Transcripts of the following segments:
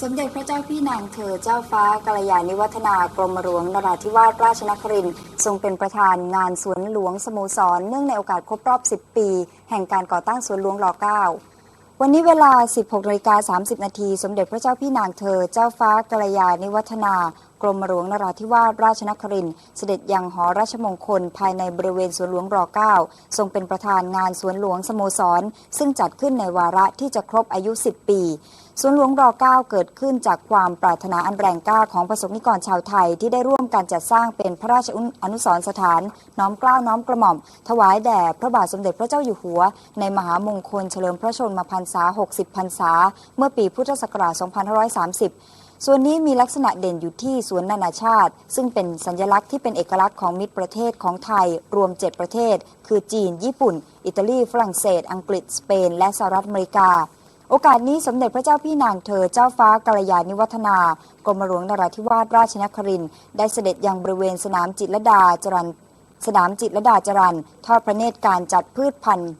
สมเด็จพระเจ้าพี่นางเธอเจ้าฟ้ากัลยาณิวัฒนากรมหลวงนราธิวาสราชนครินทร์ทรงเป็นประธานงานสวนหลวงสโมสร เนื่องในโอกาสครบรอบ 10 ปี แห่งการก่อตั้งสวนหลวงร .9 วันนี้เวลา 16นาฬิกา30 นาที สมเด็จพระเจ้าพี่นางเธอ เจ้าฟ้ากัลยาณิวัฒนากรมหลวงนราธิวาสราชนครินทร์เสด็จยังหอราชมงคลภายในบริเวณสวนหลวงร .9 ทรงเป็นประธานงานสวนหลวงสโมสร ซึ่งจัดขึ้นในวาระที่จะครบอายุ 10 ปีสวนหลวงร .9 เกิดขึ้นจากความปรารถนาอันแรงกล้าของประสบนิกรชาวไทยที่ได้ร่วมกันจัดสร้างเป็นพระราชอนุสรณ์สถาน น้อมเกล้าน้อมกระหม่อม ถวายแด่พระบาทสมเด็จพระเจ้าอยู่หัว ในมหามงคลเฉลิมพระชนมพรรษา 60 พรรษา เมื่อปีพุทธศักราช 2530 ส่วนนี้มีลักษณะเด่นอยู่ที่สวนนานาชาติ ซึ่งเป็นสัญลักษณ์ที่เป็นเอกลักษณ์ของมิตรประเทศของไทย รวม 7 ประเทศ คือจีน ญี่ปุ่น อิตาลี ฝรั่งเศส อังกฤษ สเปน และสหรัฐอเมริกา โอกาสนี้สมเด็จพระเจ้าพี่นางเธอเจ้าฟ้ากัลยาณิวัฒนากรมหลวงนราธิวาสราชนครินได้เสด็จยังบริเวณสนามจิตรดาจรันสนามจิตรดาจรันทอดพระเนตรการจัดพืชพันธุ์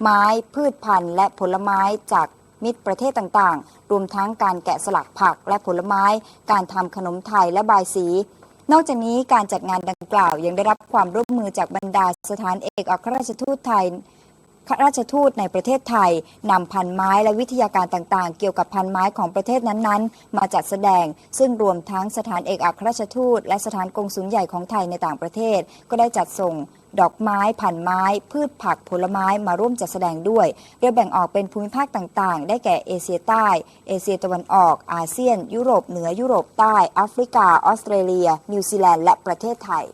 ไม้พืชพันธุ์และผลไม้จากมิตรประเทศต่างๆ รวมทั้งการแกะสลักผักและผลไม้ การทำขนมไทยและบายสี นอกจากนี้การจัดงานดังกล่าวยังได้รับความร่วมมือจากบรรดาสถานเอกอัครราชทูตไทย ข้าราชทูตในประเทศไทยนำพันไม้และวิทยาการต่างๆ เกี่ยวกับพันไม้ของประเทศนั้นๆ มาจัดแสดง ซึ่งรวมทั้งสถานเอกอัครราชทูต และสถานกงสุลใหญ่ของไทยในต่างประเทศ ก็ได้จัดส่งดอกไม้พันไม้ พืชผักผลไม้มาร่วมจัดแสดงด้วย โดยแบ่งออกเป็นภูมิภาคต่างๆ ได้แก่เอเชียใต้ เอเชียตะวันออก อาเซียน ยุโรปเหนือยุโรปใต้แอฟริกา ออสเตรเลีย นิวซีแลนด์และประเทศไทย